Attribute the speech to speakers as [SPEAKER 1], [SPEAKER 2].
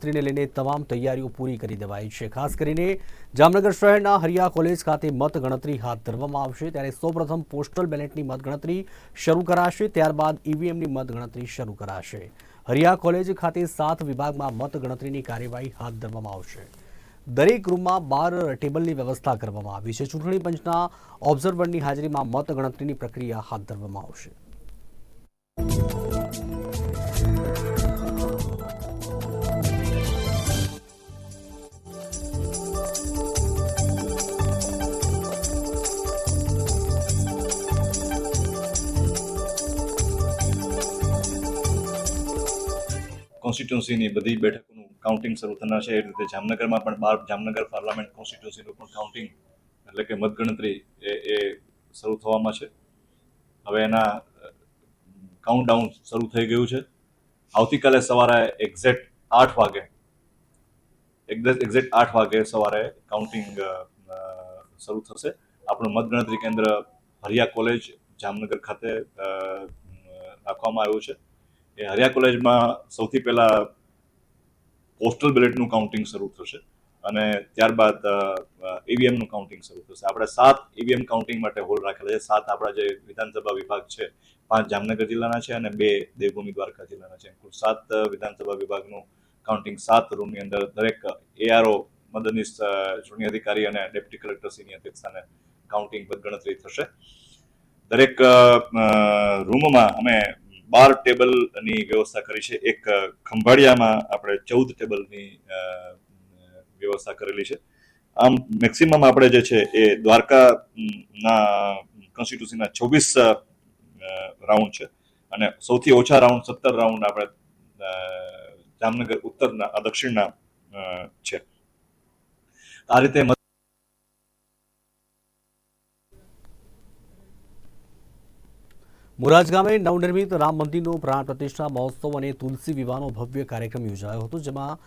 [SPEAKER 1] સ્ત્રીને લઈને તમામ તૈયારીઓ પૂરી કરી દેવાઈ છે. ખાસ કરીને જામનગર શહેરના હરિયા કોલેજ ખાતે મતગણતરી હાથ ધરવામાં આવશે. ત્યારે સૌપ્રથમ પોસ્ટલ બેલેટની મતગણતરી શરૂ કરાશે. ત્યારબાદ ઈવીએમની મતગણતરી શરૂ કરાશે. હરિયા કોલેજ ખાતે સાત વિભાગમાં મતગણતરીની કાર્યવાહી હાથ ધરવામાં આવશે. દરેક રૂમમાં બાર ટેબલની વ્યવસ્થા કરવામાં આવી છે. ચૂંટણી પંચના ઓબ્ઝર્વરની હાજરીમાં મતગણતરીની પ્રક્રિયા હાથ ધરવામાં આવશે.
[SPEAKER 2] કોન્સ્ટિટ્યુન્સીની બધી બેઠકોનું કાઉન્ટિંગ શરૂ થનાર છે. એ રીતે જામનગરમાં પણ બાર જામનગર પાર્લામેન્ટ કોન્સ્ટિટ્યુન્સીનું પણ કાઉન્ટિંગ એટલે કે મતગણતરી એ એ શરૂ થવામાં છે. હવે એના કાઉન્ટડાઉન શરૂ થઈ ગયું છે. આવતીકાલે સવારે એક્ઝેક્ટ આઠ વાગે એક્ઝેક્ટ આઠ વાગે સવારે કાઉન્ટિંગ શરૂ થશે. આપણું મતગણતરી કેન્દ્ર હરિયા કોલેજ જામનગર ખાતે રાખવામાં આવ્યું છે. એ હરિયા કોલેજમાં સૌથી પહેલા પોસ્ટલ બેલેટનું કાઉન્ટિંગ શરૂ થશે અને ત્યારબાદ ઈવીએમનું કાઉન્ટિંગ શરૂ થશે. આપણે સાત ઈવીએમ કાઉન્ટિંગ માટે હોલ રાખેલા છે. સાત આપણા જે વિધાનસભા વિભાગ છે, પાંચ જામનગર જિલ્લાના છે અને બે દેવભૂમિ દ્વારકા જિલ્લાના છે. કુલ સાત વિધાનસભા વિભાગનું કાઉન્ટિંગ સાત રૂમની અંદર દરેક એઆરઓ મદદનીશ ચૂંટણી અધિકારી અને ડેપ્યુટી કલેક્ટરશ્રીની અધ્યક્ષતાને કાઉન્ટિંગ પર ગણતરી થશે. દરેક રૂમમાં અમે બાર ટેબલની વ્યવસ્થા કરી છે. એક ખંભાળિયામાં આપણે ચૌદ ટેબલની વ્યવસ્થા કરેલી છે. આમ મેક્સિમમ આપણે જે છે એ દ્વારકા ઉમ, ના કોન્સ્ટિટ્યુશનના છવ્વીસ રાઉન્ડ છે. અને સૌથી ઓછા રાઉન્ડ સત્તર રાઉન્ડ આપણે જામનગર ઉત્તરના દક્ષિણના છે. આ રીતે
[SPEAKER 1] મુરાજ ગામે નવનિર્મિત રામ મંદિરનો પ્રાણ પ્રતિષ્ઠા મહોત્સવ અને તુલસી વિવાહનો ભવ્ય કાર્યક્રમ યોજાયો હતો, જેમાં